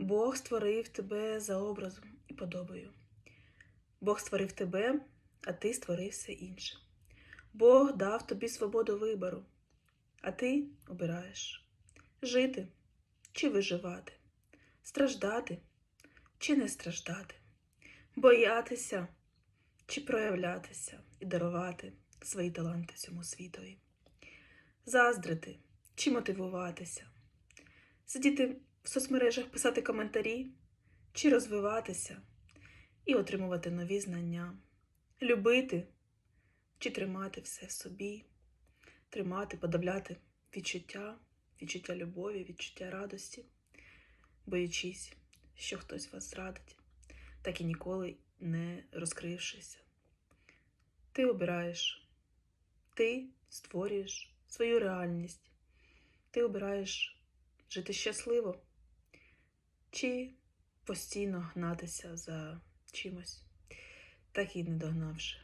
Бог створив тебе за образом і подобою. Бог створив тебе, а ти створив все інше. Бог дав тобі свободу вибору, а ти обираєш жити чи виживати, страждати чи не страждати, боятися чи проявлятися і дарувати свої таланти цьому світові, заздрити чи мотивуватися, сидіти соцмережах, писати коментарі чи розвиватися і отримувати нові знання, любити чи тримати все в собі, тримати, подавляти відчуття, відчуття любові, відчуття радості, боячись, що хтось вас зрадить, так і ніколи не розкрившися. Ти обираєш, ти створюєш свою реальність, ти обираєш жити щасливо чи постійно гнатися за чимось, так і не догнавши.